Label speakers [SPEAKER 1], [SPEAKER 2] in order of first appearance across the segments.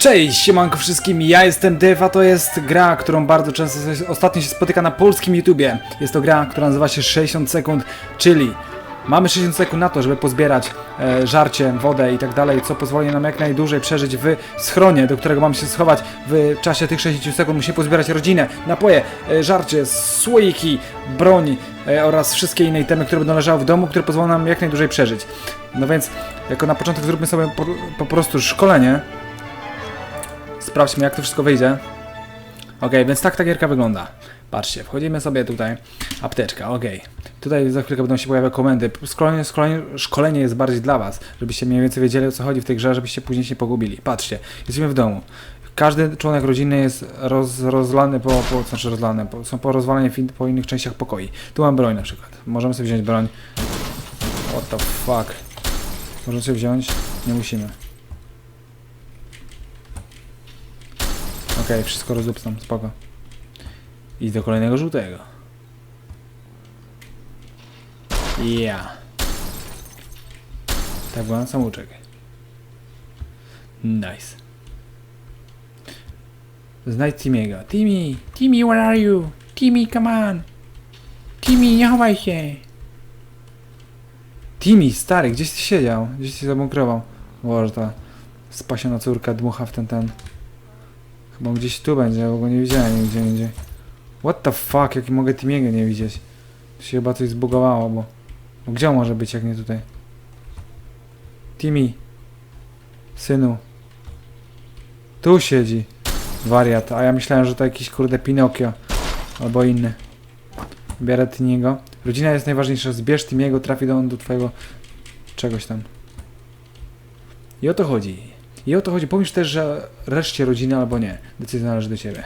[SPEAKER 1] Cześć, siemanko wszystkim, ja jestem Dev, a to jest gra, którą bardzo często ostatnio się spotyka na polskim YouTubie. Jest to gra, która nazywa się 60 sekund, czyli mamy 60 sekund na to, żeby pozbierać e, żarcie, wodę i tak dalej, co pozwoli nam jak najdłużej przeżyć w schronie, do którego mamy się schować. W czasie tych 60 sekund musimy pozbierać rodzinę, napoje, e, żarcie, słoiki, broń e, oraz wszystkie inne itemy, które będą leżały w domu, które pozwolą nam jak najdłużej przeżyć. No więc, jako na początek zróbmy sobie po, po prostu szkolenie. Sprawdźmy, jak to wszystko wyjdzie. Ok, więc tak ta gierka wygląda. Patrzcie, wchodzimy sobie tutaj. Apteczka, ok. Tutaj za chwilkę będą się pojawiać komendy. Szkolenie, szkolenie, szkolenie jest bardziej dla Was, żebyście mniej więcej wiedzieli o co chodzi w tej grze, żebyście później się pogubili. Patrzcie, jesteśmy w domu. Każdy członek rodziny jest roz, rozlany po, po znaczy rozlany, po, są porozwalani w in, po innych częściach pokoi. Tu mam broń na przykład. Możemy sobie wziąć broń. What the fuck. Możemy sobie wziąć? Nie musimy. Okej, wszystko rozdupcam, spoko. I do kolejnego żółtego. Ja. Tak byłem samouczek. Nice. Znajdź Timiego. Timmy! Timmy, where are you? Timmy, come on! Timmy, nie chowaj się! Timmy, stary, gdzieś ty siedział? Gdzieś ty zabunkrował? Boże, ta spasiona córka dmucha w ten ten. Chyba gdzieś tu będzie, bo go nie widziałem nigdzie indziej. What the fuck, jaki mogę Timiego nie widzieć? Tu się chyba coś zbugowało, bo... bo gdzie on może być, jak nie tutaj? Timmy. Synu. Tu siedzi. Wariat, a ja myślałem, że to jakiś kurde Pinokio. Albo inny. Biorę Timiego. Rodzina jest najważniejsza, zbierz Timiego, trafi do, on do twojego... czegoś tam. I o to chodzi. I o to chodzi. Pomyśl też, że reszcie rodziny albo nie. Decyzja należy do ciebie.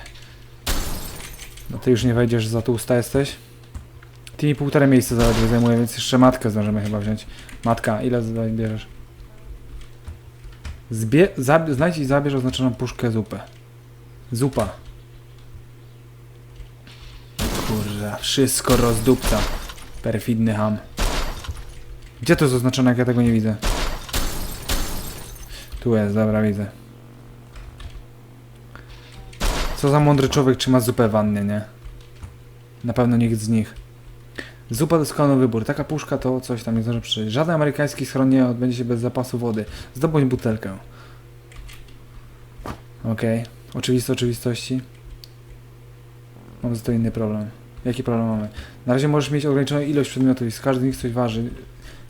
[SPEAKER 1] No ty już nie wejdziesz, za tłusta jesteś. Ty mi półtorej miejsca zaledwie zajmuje, więc jeszcze matkę zdążymy chyba wziąć. Matka, ile zabierzesz? Zbie zab znajdź i zabierz oznaczoną puszkę zupę. Zupa. Kurwa, wszystko rozdupca. Perfidny ham. Gdzie to jest oznaczone, jak ja tego nie widzę? Tu jest, dobra, widzę. Co za mądry człowiek trzyma zupę w wannie, nie? Na pewno nikt z nich. Zupa doskonały wybór. Taka puszka to coś tam nie zdąży przeżyć. Żaden amerykański schron nie odbędzie się bez zapasu wody. Zdobądź butelkę. Okej. Oczywiste oczywistości. Mam za to inny problem. Jaki problem mamy? Na razie możesz mieć ograniczoną ilość przedmiotów i z każdym z nich coś waży.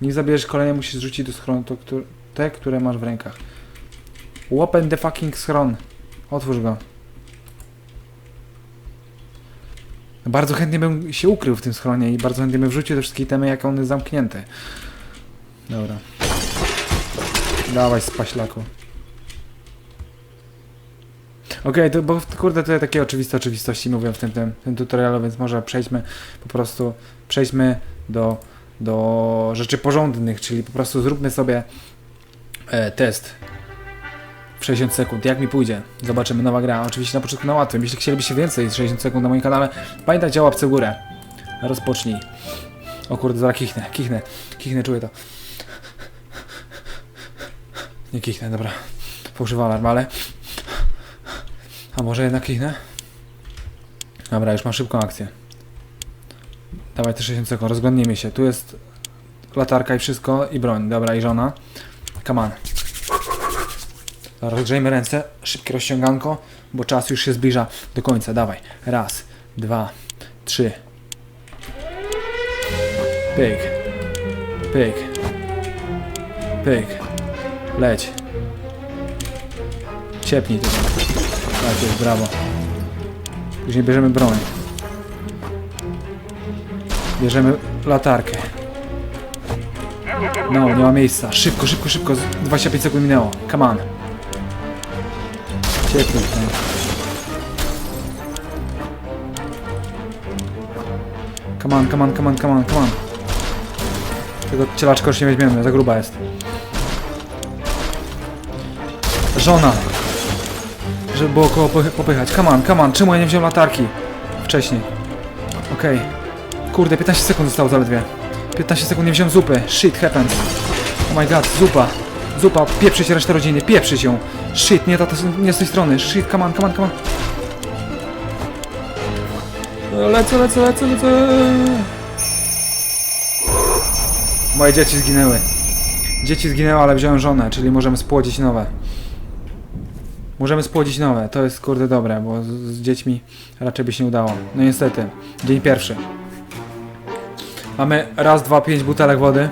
[SPEAKER 1] Nim zabierzesz kolejne, musisz zrzucić do schronu to, które, te, które masz w rękach. Open the fucking schron. Otwórz go. Bardzo chętnie bym się ukrył w tym schronie i bardzo chętnie bym wrzucił te wszystkie temy, jak on jest zamknięty. Dobra. Dawaj, spaślaku. Okej, to bo kurde, to takie oczywiste oczywistości mówię w tym, tym, tym tutorialu, więc może przejdźmy po prostu, przejdźmy do, do rzeczy porządnych, czyli po prostu zróbmy sobie e, test 60 sekund. Jak mi pójdzie? Zobaczymy, nowa gra. Oczywiście na początku na łatwym. Jeśli chcielibyście więcej z 60 sekund na moim kanale, pamiętajcie o łapce w górę. Rozpocznij. O kurde, zaraz kichnę, kichnę, kichnę, czuję to. Nie kichnę, dobra. Fałszywa alarm, ale... A może jednak kichnę? Dobra, już mam szybką akcję. Dawaj te 60 sekund, rozglądnijmy się. Tu jest latarka i wszystko, i broń. Dobra, i żona. Come on. Rozgrzejmy ręce, szybkie rozciąganko, bo czas już się zbliża do końca. Dawaj. Raz, dwa, trzy. Pyk. Pyk. Pyk. Leć. Ciepnij tutaj. Tak jest, brawo. Później bierzemy broń. Bierzemy latarkę. No, nie ma miejsca. Szybko, szybko, szybko. 25 sekund minęło. Come on. No. Come on, come on, come on, come on, come on. Tego cielaczka już nie weźmiemy, za gruba jest. Żona. Żeby było koło popy- popychać. Come on, come on, czemu ja nie wziąłem latarki? Wcześniej. Okej. Kurde, 15 sekund zostało zaledwie. 15 sekund nie wziąłem zupy. Shit happens. Oh my god, zupa. Zupa, pieprzyć resztę rodziny, pieprzyć ją. Shit, nie, tato, nie z tej strony. Shit, come on, come on, come on. Lecę, lecę, lecę, lecę. Moje dzieci zginęły. Dzieci zginęły, ale wziąłem żonę, czyli możemy spłodzić nowe. Możemy spłodzić nowe, to jest kurde dobre, bo z, z dziećmi raczej by się nie udało. No niestety, dzień pierwszy. Mamy raz, dwa, pięć butelek wody,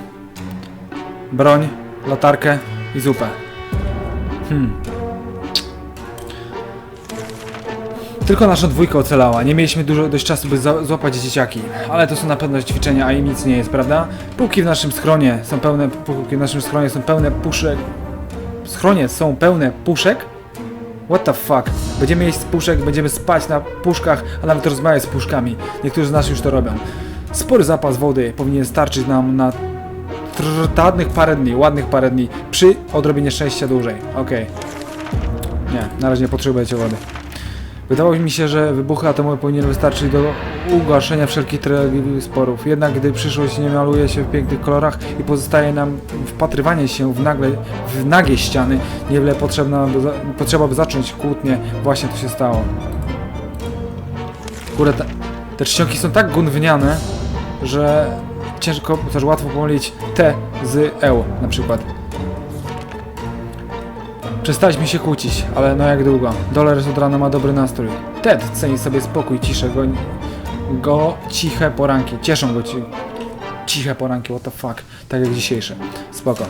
[SPEAKER 1] broń, latarkę i zupę. Hmm. Tylko nasza dwójka ocalała. Nie mieliśmy dużo dość czasu, by złapać dzieciaki. Ale to są na pewno ćwiczenia, a im nic nie jest, prawda? Półki w naszym schronie są pełne. Półki w naszym schronie są pełne puszek. Schronie są pełne puszek? What the fuck? Będziemy jeść z puszek, będziemy spać na puszkach, a nawet rozmawiać z puszkami. Niektórzy z nas już to robią. Spory zapas wody powinien starczyć nam na trudnych parę dni, ładnych parę dni, przy odrobinie szczęścia dłużej. Okej. Nie, na razie nie potrzebujecie wody. Wydawało mi się, że wybuchy atomowe powinny wystarczyć do ugaszenia wszelkich tragedii sporów. Jednak gdy przyszłość nie maluje się w pięknych kolorach i pozostaje nam wpatrywanie się w, nagle, w nagie ściany, niewiele potrzebna, by potrzeba by zacząć kłótnię. Właśnie to się stało. Kurde, te, te czcionki są tak gówniane, że ciężko, też łatwo pomylić T z E na przykład. Przestaliśmy się kłócić, ale no jak długo. Dolores od rana ma dobry nastrój. Ted ceni sobie spokój, ciszę, go, go ciche poranki. Cieszą go ci, ciche poranki, what the fuck. Tak jak dzisiejsze. Spoko.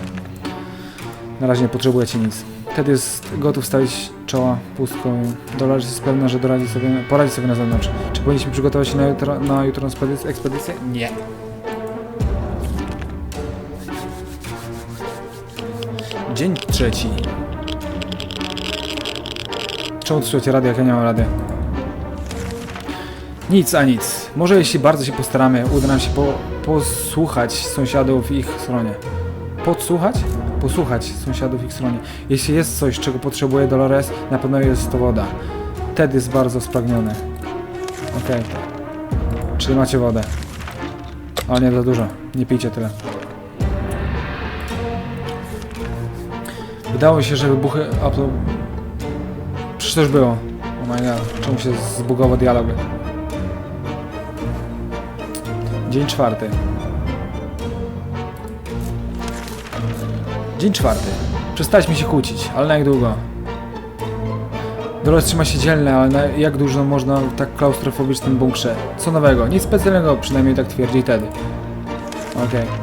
[SPEAKER 1] Na razie nie potrzebujecie nic. Ted jest gotów stawić czoła pustką. Dolores jest pewna, że doradzi sobie, poradzi sobie na zewnątrz. Czy powinniśmy przygotować się na jutro, na ekspedycję? ekspedycję? Nie. Dzień trzeci. Czemu tu słuchacie radio, jak ja nie mam radia? Nic a nic. Może jeśli bardzo się postaramy, uda nam się po, posłuchać sąsiadów w ich stronie. Podsłuchać? Posłuchać sąsiadów w ich stronie. Jeśli jest coś, czego potrzebuje Dolores, na pewno jest to woda. Ted jest bardzo spragniony. Okej. Czyli macie wodę. Ale nie za dużo. Nie pijcie tyle. Wydało się, że wybuchy Apple Przecież to już było. Oh my god, czemu się zbugował dialog? Dzień czwarty. Dzień czwarty. Przestaliśmy się kłócić, ale na jak długo? Dolores trzyma się dzielnie, ale jak dużo można w tak klaustrofobicznym bunkrze? Co nowego? Nic specjalnego, przynajmniej tak twierdzi Ted. Okej. Dobra.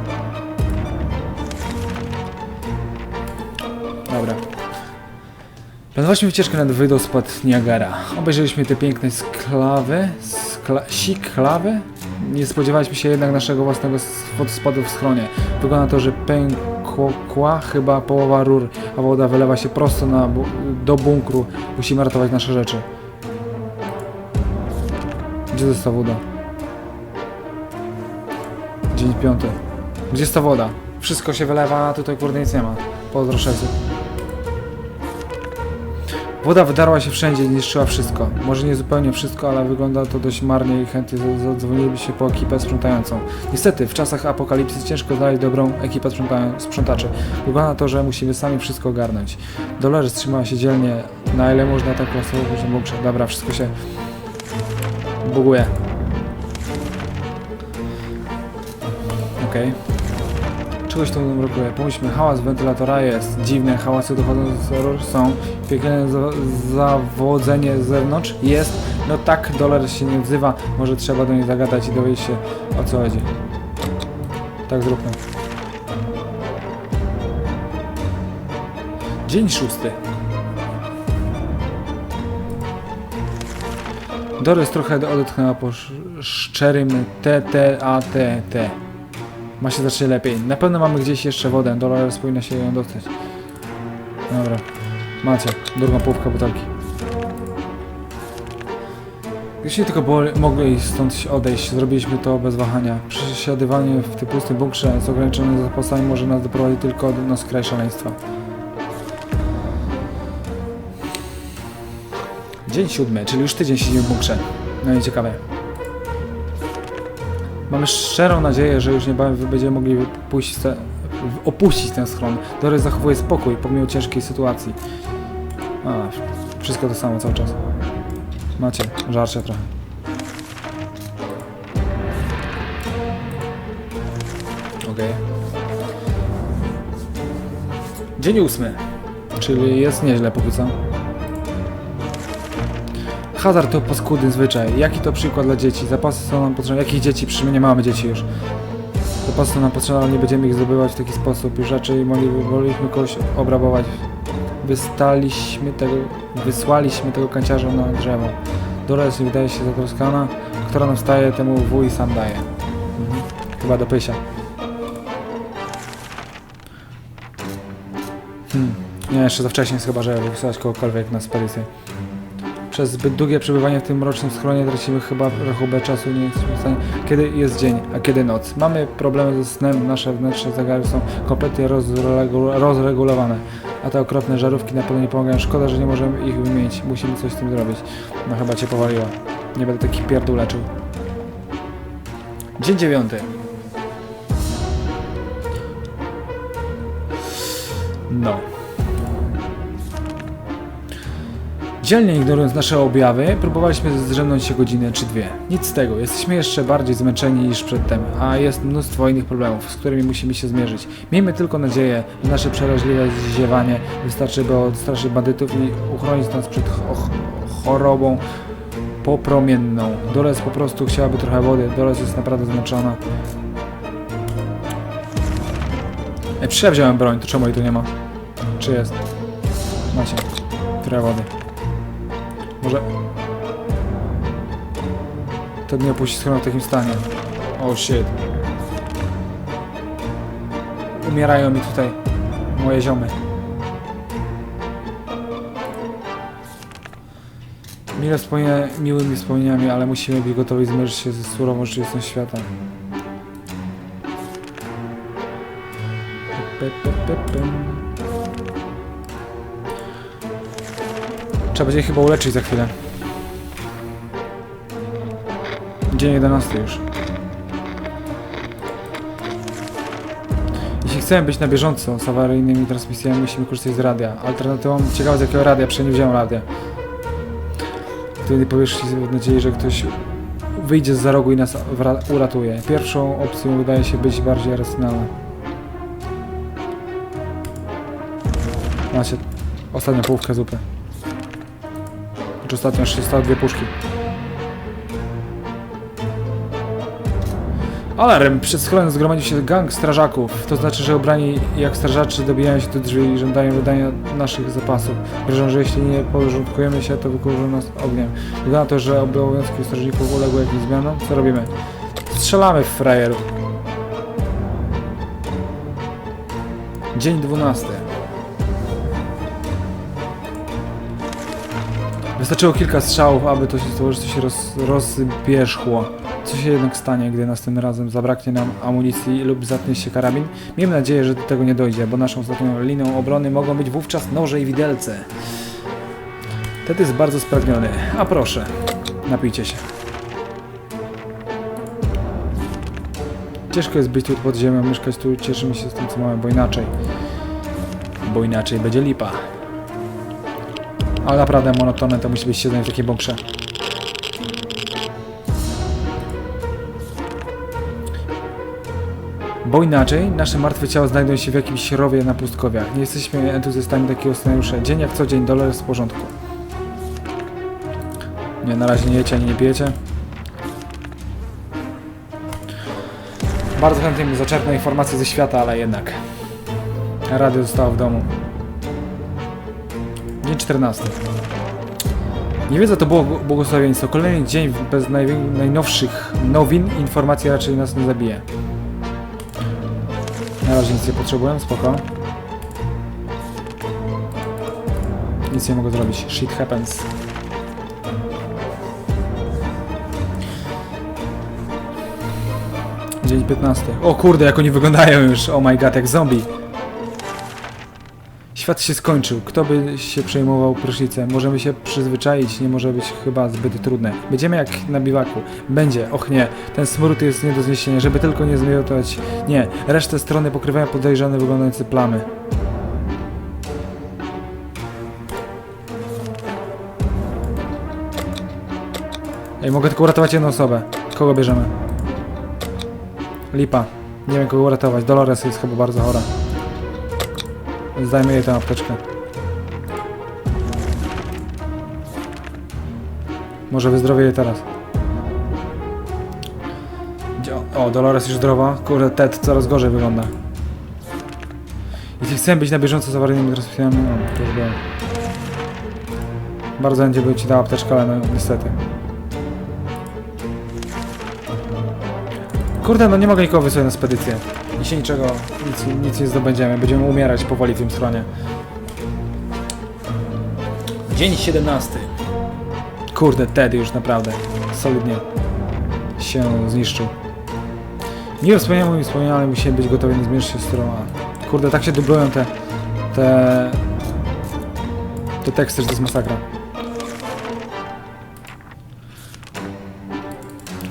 [SPEAKER 1] Planowaliśmy wycieczkę nad wodospad Niagara. Obejrzeliśmy te piękne sklawy, skla, siklawy. Nie spodziewaliśmy się jednak naszego własnego wodospadu w schronie. Wygląda to, że pękła chyba połowa rur, a woda wylewa się prosto na, do bunkru. Musimy ratować nasze rzeczy. Gdzie ta woda? Dzień piąty. Gdzie jest ta woda? Wszystko się wylewa, a tutaj kurde nic nie ma. Pozdro 600. Woda wydarła się wszędzie i zniszczyła wszystko. Może nie zupełnie wszystko, ale wygląda to dość marnie i chętnie za- zadzwonilibyśmy po ekipę sprzątającą. Niestety, w czasach apokalipsy ciężko znaleźć dobrą ekipę sprzątaczy. Wygląda to, że musimy sami wszystko ogarnąć. Dolores trzymała się dzielnie, na ile można tak klaustrofobicznie bunkrze. Dobra, wszystko się buguje. Okej. Czegoś tu nam brakuje. Pomyślmy, hałas wentylatora jest dziwny, hałasy dochodzą z rur są, piekielne za zawodzenie z zewnątrz jest. No tak, dolar się nie odzywa, może trzeba do niej zagadać i dowiedzieć się o co chodzi. Tak zróbmy. Dzień szósty. Doris trochę odetchnęła po sz- szczerym T, T, A, T, T. Ma się zacznie lepiej. Na pewno mamy gdzieś jeszcze wodę. Dolores powinna się ją dostać. Dobra. Macie. Drugą połówkę butelki. Jeśli tylko mogli stąd odejść, zrobiliśmy to bez wahania. Przesiadywanie w tym pustym bunkrze z ograniczonymi zapasami może nas doprowadzić tylko na skraj szaleństwa. Dzień siódmy, czyli już tydzień siedzimy w bunkrze. No i ciekawe. Mamy szczerą nadzieję, że już niebawem będziemy mogli w- opuścić ten schron. Dory zachowuje spokój pomimo ciężkiej sytuacji. A, wszystko to samo cały czas. Macie, żarcie trochę. Okej. Dzień ósmy, czyli jest nieźle póki co. Hazard to paskudny zwyczaj. Jaki to przykład dla dzieci? Zapasy są nam potrzebne. Jakich dzieci? Przecież my nie mamy dzieci już. Zapasy są nam potrzebne, ale nie będziemy ich zdobywać w taki sposób. Już raczej mogli- woleliśmy kogoś obrabować. Wystaliśmy tego, wysłaliśmy tego kanciarza na drzewo. Dores wydaje się zatroskana. Która nam staje, temu wuj sam daje. Mhm. Chyba do pysia. Hmm. Nie, jeszcze za wcześnie jest chyba, żeby wysyłać kogokolwiek na spedycję. Przez zbyt długie przebywanie w tym mrocznym schronie tracimy chyba rachubę czasu, nie jesteśmy w stanie, kiedy jest dzień, a kiedy noc. Mamy problemy ze snem, nasze wnętrzne zegary są kompletnie rozregu- rozregulowane, a te okropne żarówki na pewno nie pomagają. Szkoda, że nie możemy ich wymienić, musimy coś z tym zrobić. No chyba cię powaliła. Nie będę takich pierdół leczył. Dzień dziewiąty. No. Dzielnie ignorując nasze objawy, próbowaliśmy zdrzemnąć się godzinę czy dwie. Nic z tego, jesteśmy jeszcze bardziej zmęczeni niż przedtem, a jest mnóstwo innych problemów, z którymi musimy się zmierzyć. Miejmy tylko nadzieję, że nasze przeraźliwe ziewanie wystarczy, by odstraszyć bandytów i uchronić nas przed cho- chorobą popromienną. Doles po prostu chciałaby trochę wody, Doles jest naprawdę zmęczona. Ej, wziąłem broń, to czemu jej tu nie ma? Czy jest? Macie. Trochę wody. Może... To nie opuści schronu w takim stanie. Oh shit. Umierają mi tutaj moje ziomy. Mile wspomina, miłymi wspomnieniami, ale musimy być gotowi zmierzyć się ze surową rzeczywistością świata. Pe, pe, pe, pem. Trzeba będzie chyba uleczyć za chwilę. Dzień 11 już. Jeśli chcemy być na bieżąco z awaryjnymi transmisjami, musimy korzystać z radia. Alternatywą, ciekawe z jakiego radia, przecież nie wziąłem radia. Wtedy powiesz w nadziei, że ktoś wyjdzie z za rogu i nas uratuje. Pierwszą opcją wydaje się być bardziej racjonalna. Macie ostatnią połówkę zupy. Czy ostatnio jeszcze zostały dwie puszki. Alarm! Przed schronem zgromadził się gang strażaków. To znaczy, że ubrani jak strażacy dobijają się do drzwi i żądają wydania naszych zapasów. Grożą, że jeśli nie porządkujemy się, to wykurzą nas ogniem. Wygląda na to, że obowiązki strażników uległy jakimś zmianom. Co robimy? Strzelamy w frajerów. Dzień 12. Wystarczyło kilka strzałów, aby to się to się roz, rozbierzchło. Co się jednak stanie, gdy następnym razem zabraknie nam amunicji lub zatnie się karabin? Miejmy nadzieję, że do tego nie dojdzie, bo naszą ostatnią linią obrony mogą być wówczas noże i widelce. Ted jest bardzo spragniony. A proszę, napijcie się. Ciężko jest być tu pod ziemią, mieszkać tu, cieszymy się z tym, co mamy, bo inaczej. Bo inaczej będzie lipa. Ale naprawdę monotonne to musi być siedzenie w takiej bunkrze. Bo inaczej nasze martwe ciała znajdą się w jakimś rowie na pustkowiach. Nie jesteśmy entuzjastami takiego scenariusza. Dzień jak co dzień, dolar jest w porządku. Nie, na razie nie jecie ani nie pijecie. Bardzo chętnie bym zaczerpnął informacje ze świata, ale jednak. Radio zostało w domu. Dzień 14. Nie wiedza to było bł- błogosławieństwo. Kolejny dzień bez najwię- najnowszych nowin. Informacja raczej nas nie zabije. Na razie nic nie potrzebuję, spoko. Nic nie mogę zrobić. Shit happens. Dzień 15. O kurde, jak oni wyglądają już. Oh my god, jak zombie. Świat się skończył. Kto by się przejmował prysznicem? Możemy się przyzwyczaić, nie może być chyba zbyt trudne. Będziemy jak na biwaku. Będzie, och nie. Ten smród jest nie do zniesienia, żeby tylko nie zmiotować. Nie, resztę strony pokrywają podejrzane wyglądające plamy. Ej, mogę tylko uratować jedną osobę. Kogo bierzemy? Lipa. Nie wiem kogo uratować. Dolores jest chyba bardzo chora. Jej tę apteczkę. Może wyzdrowieje teraz. O, Dolores już zdrowa. Kurde, Ted coraz gorzej wygląda. Jeśli chcemy być na bieżąco z awaryjnymi transmisjami, no, to już było. Bardzo chętnie bym ci dał apteczkę, ale no niestety. Kurde, no nie mogę nikogo wysłać na spedycję. I się niczego, nic, nic nie zdobędziemy. Będziemy umierać powoli w tym schronie. Dzień 17. Kurde, Ted już naprawdę solidnie się zniszczył. Nie wspomniałem, wspomniałem, musimy być gotowi na zmierzyć się z a, Kurde, tak się dublują te... te... te teksty, że to jest masakra.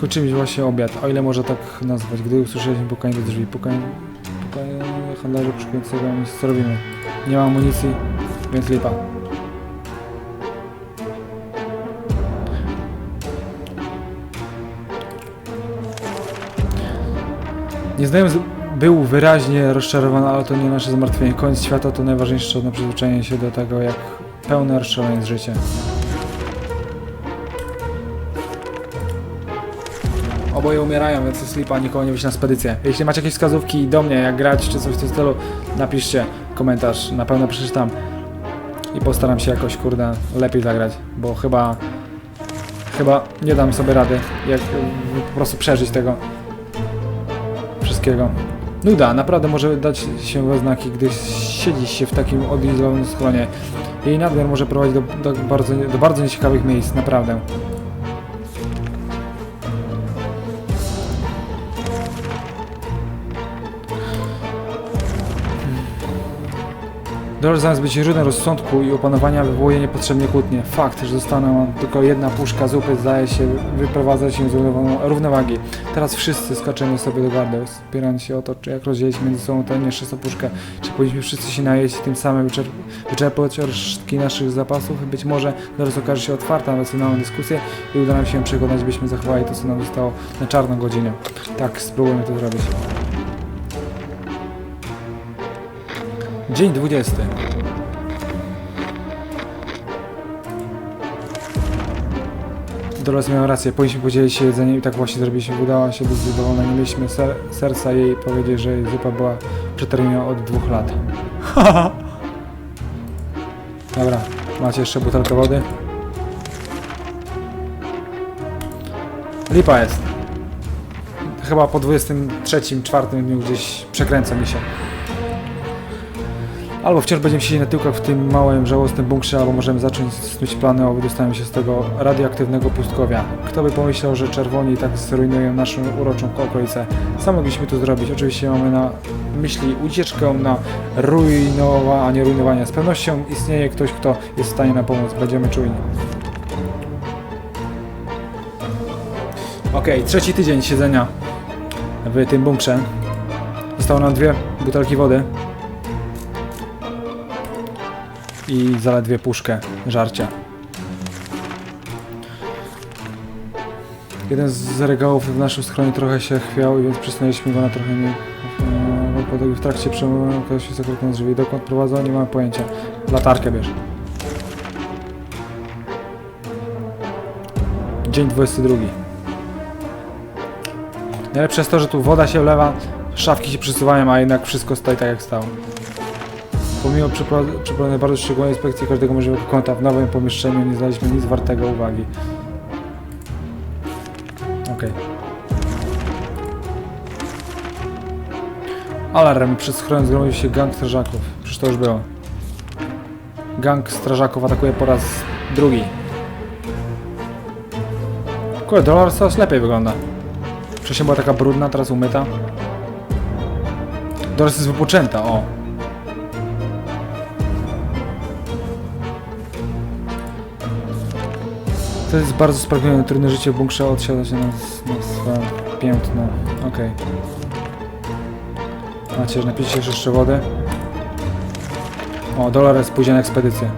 [SPEAKER 1] Kończymy właśnie obiad, o ile można tak nazwać. Gdy usłyszeliśmy pukanie do drzwi, pukanie, pukanie handlarza poszukującego, co robimy? Nie ma amunicji, więc lipa. Nieznajomy z- był wyraźnie rozczarowany, ale to nie nasze zmartwienie. Koniec świata to najważniejsze na przyzwyczajenie się do tego, jak pełne rozczarowanie jest życie. Oboje umierają, więc jest nikogo nie wyjść na spedycję. Jeśli macie jakieś wskazówki do mnie, jak grać, czy coś w tym stylu, napiszcie komentarz, na pewno przeczytam i postaram się jakoś, kurde, lepiej zagrać, bo chyba, chyba nie dam sobie rady, jak po prostu przeżyć tego wszystkiego. Nuda, naprawdę może dać się we znaki, gdy siedzi się w takim odizolowanym schronie. Jej nadmiar może prowadzić do, do, bardzo, do bardzo nieciekawych miejsc, naprawdę. Dolor zamiast być źródłem rozsądku i opanowania wywołuje niepotrzebnie kłótnie. Fakt, że została nam tylko jedna puszka zupy zdaje się wyprowadzać się z równowa- równowagi. Teraz wszyscy skaczemy sobie do gardeł, spierając się o to, czy jak rozdzielić między sobą tę nieszczęsną puszkę. Czy powinniśmy wszyscy się najeść i tym samym wyczerp- wyczerpać resztki naszych zapasów? Być może Dolores okaże się otwarta na racjonalną dyskusję i uda nam się przekonać, byśmy zachowali to, co nam zostało na czarną godzinę. Tak, spróbujmy to zrobić. Dzień 20. Dolores miała rację, powinniśmy podzielić się jedzeniem i tak właśnie zrobiliśmy. Udała się być zadowolona, nie mieliśmy ser serca jej powiedzieć, że jej zupa była przeterminowana od dwóch lat. Dobra, macie jeszcze butelkę wody? Lipa jest. Chyba po 23, 4 dniu gdzieś przekręca mi się. Albo wciąż będziemy siedzieć na tyłkach w tym małym, żałosnym bunkrze, albo możemy zacząć snuć plany o wydostaniu się z tego radioaktywnego pustkowia. Kto by pomyślał, że czerwoni tak zrujnują naszą uroczą okolicę. Co mogliśmy tu zrobić? Oczywiście mamy na myśli ucieczkę na rujnowanie, rujnowanie. Z pewnością istnieje ktoś, kto jest w stanie nam pomóc. Będziemy czujni. Okej, trzeci tydzień siedzenia w tym bunkrze. Zostało nam dwie butelki wody. I zaledwie puszkę żarcia. Jeden z regałów w naszym schronie trochę się chwiał, więc przesunęliśmy go na trochę mniej. e, podłogi. W trakcie przemówienia okazało się zakrytą drzwi. Dokąd prowadzą? Nie mam pojęcia. Latarkę bierz. Dzień 22. Najlepsze jest to, że tu woda się wlewa, szafki się przesuwają, a jednak wszystko stoi tak jak stało. Pomimo przepro- przeprowadzonej bardzo szczegółowej inspekcji każdego możliwego kąta w nowym pomieszczeniu nie znaleźliśmy nic wartego uwagi. Okej. Alarm. Przed schronem zgromadził się gang strażaków. Przecież to już było. Gang strażaków atakuje po raz drugi. Kurde, dolar coraz lepiej wygląda. Wcześniej była taka brudna, teraz umyta. Dolar jest wypoczęta, o. To jest bardzo sprawiedliwe, trudne życie bunkrze odsiada się na, na swoje piętno. Okej. Macie, napiszcie jeszcze wodę. O, Dolores pójdzie na ekspedycję.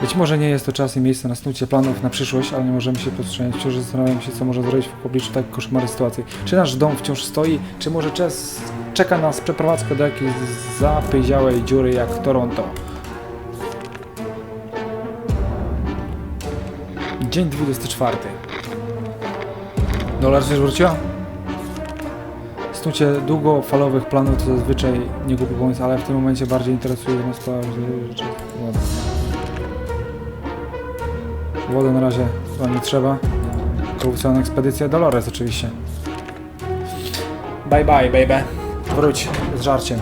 [SPEAKER 1] Być może nie jest to czas i miejsce na snucie planów na przyszłość, ale nie możemy się powstrzymać. Wciąż zastanawiam się, co może zrobić w obliczu tak koszmarnej sytuacji. Czy nasz dom wciąż stoi, czy może czas czeka nas przeprowadzka do jakiejś zapyziałej dziury jak Toronto? Dzień 24. Dolar się wróciła? Snucie długofalowych planów to zazwyczaj nie głupi pomysł, ale w tym momencie bardziej interesuje nas że rzeczy woda. Wody na razie wam nie trzeba. Korupcjonalna ekspedycja Dolores oczywiście. Bye bye baby. Wróć z żarciem.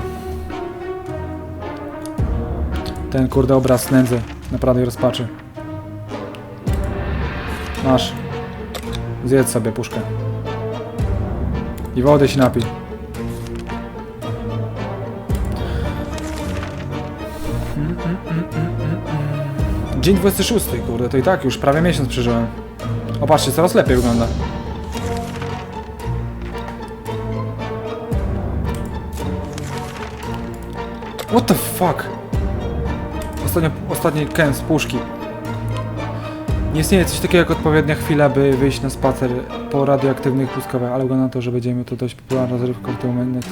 [SPEAKER 1] Ten kurde obraz nędzy, naprawdę rozpaczy. Masz. Zjedz sobie puszkę. I wody się napij. Dzień 26, kurde, to i tak już prawie miesiąc przeżyłem. O, patrzcie, coraz lepiej wygląda. What the fuck? Ostatni ken z puszki. Nie istnieje coś takiego jak odpowiednia chwila, by wyjść na spacer po radioaktywnych pustkowach, ale wygląda na to, że będziemy to dość popularna rozrywka w tym momencie.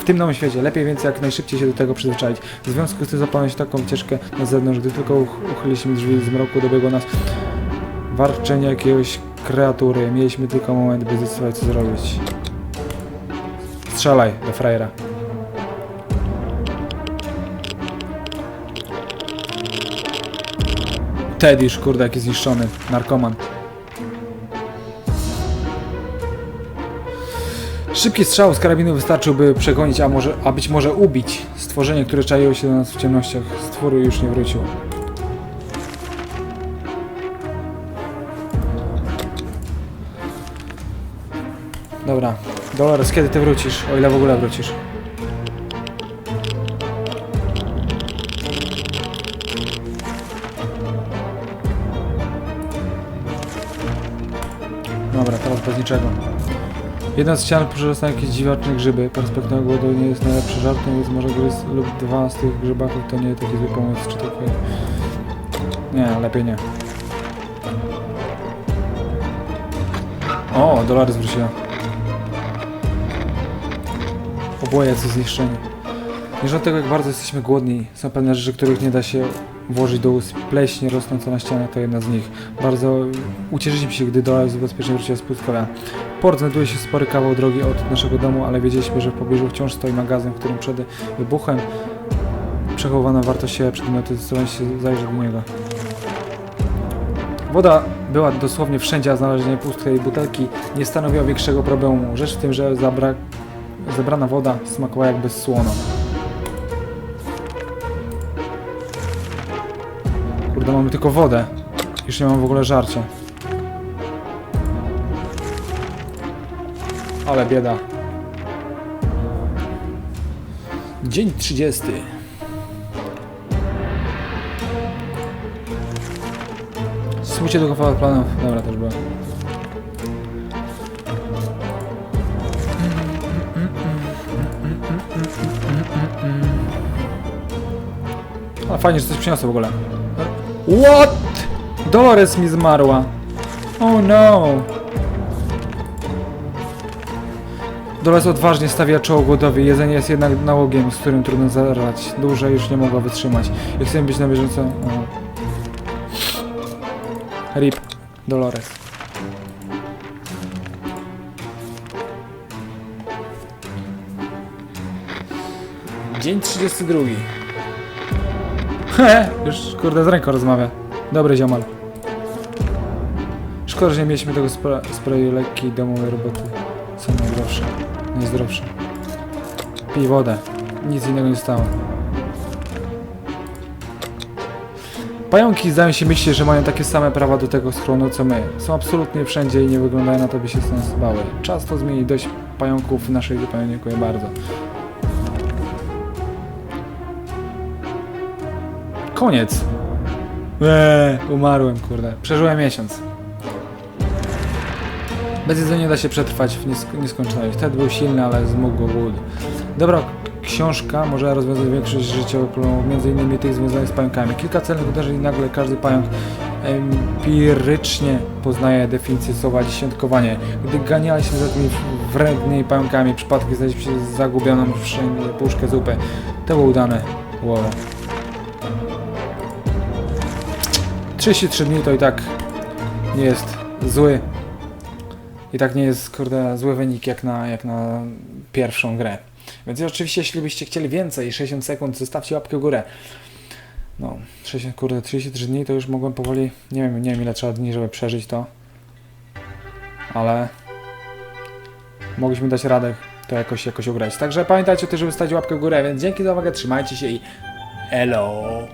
[SPEAKER 1] W tym nowym świecie. Lepiej więc jak najszybciej się do tego przyzwyczaić. W związku z tym zaplanowaliśmy taką ścieżkę na zewnątrz, gdy tylko uch- uchyliliśmy drzwi z mroku, dobiegło nas warczenie jakiegoś kreatury. Mieliśmy tylko moment, by zdecydować co zrobić. Strzelaj do frajera. Teddyż, kurde, jaki zniszczony. Narkoman. Szybki strzał z karabinu wystarczyłby przegonić, a, może, a być może ubić stworzenie, które czaiło się do nas w ciemnościach. Stwór już nie wrócił. Dobra. Dolores, kiedy ty wrócisz? O ile w ogóle wrócisz? Niczego. Jedna z ścian przyrosła jakieś dziwaczne grzyby. Perspektywa głodu nie jest najlepszy żartem, więc może gryz lub dwa z tych grzybaków to nie taki zły pomysł, czy twoje... Nie, lepiej nie. O, dolary zwróciła. Oboje jacy zniszczeni. Mimo tego, jak bardzo jesteśmy głodni, są pewne rzeczy, których nie da się włożyć do ust. Pleśnie rosnąca na ścianach to jedna z nich. Bardzo ucieszyliśmy się, gdy dolar bezpiecznie wróciła z pustkowia. Port znajduje się spory kawał drogi od naszego domu, ale wiedzieliśmy, że w pobliżu wciąż stoi magazyn, w którym przed wybuchem przechowywana wartościowe przedmioty, zdecydowanie się zajrzeć do niego. Woda była dosłownie wszędzie, a znalezienie pustej butelki nie stanowiło większego problemu. Rzecz w tym, że zabra... zebrana woda smakowała jakby słono. Kurde, mamy tylko wodę. Już nie mam w ogóle żarcia. Ale bieda. Dzień 30. Smucie do kawałek planów. Dobra, też była. A fajnie, że coś przyniosło w ogóle. What? Dolores mi zmarła. Oh no. Dolores odważnie stawia czoło głodowi. Jedzenie jest jednak nałogiem, z którym trudno zerwać. Dłużej już nie mogła wytrzymać. I chcemy być na bieżąco. O. Rip. Dolores. Dzień 32. Już kurde z ręką rozmawia. Dobry ziomal. Szkoda, że nie mieliśmy tego spra sprayu lekkiej domowej roboty. Są najzdrowsze. Najzdrowsze. Pij wodę. Nic innego nie stało. Pająki zdają się myśleć, że mają takie same prawa do tego schronu co my. Są absolutnie wszędzie i nie wyglądają na to, by się nas bały. Czas to zmieni dość pająków w naszej zupełnie dziękuję bardzo. Koniec. Eee, umarłem, kurde. Przeżyłem miesiąc. Bez jedzenia da się przetrwać w niesk- nieskończoność. Wtedy był silny, ale zmógł go głód. Dobra książka może rozwiązać większość życiowych problemów, innymi tych związanych z pająkami. Kilka celnych uderzeń i nagle każdy pająk empirycznie poznaje definicję słowa dziesiątkowanie. Gdy ganialiśmy za tymi wrednymi pająkami, przypadki znaleźliśmy się zagubioną wszędzie puszkę zupy. To było udane. Wow. 33 dni to i tak nie jest zły. I tak nie jest, kurde, zły wynik jak na, jak na pierwszą grę. Więc oczywiście, jeśli byście chcieli więcej, 60 sekund, zostawcie łapkę w górę. No, 60, kurde, 33 dni to już mogłem powoli, nie wiem, nie wiem ile trzeba dni, żeby przeżyć to. Ale mogliśmy dać radę to jakoś, jakoś ugrać. Także pamiętajcie o tym, żeby stać łapkę w górę, więc dzięki za uwagę, trzymajcie się i elo!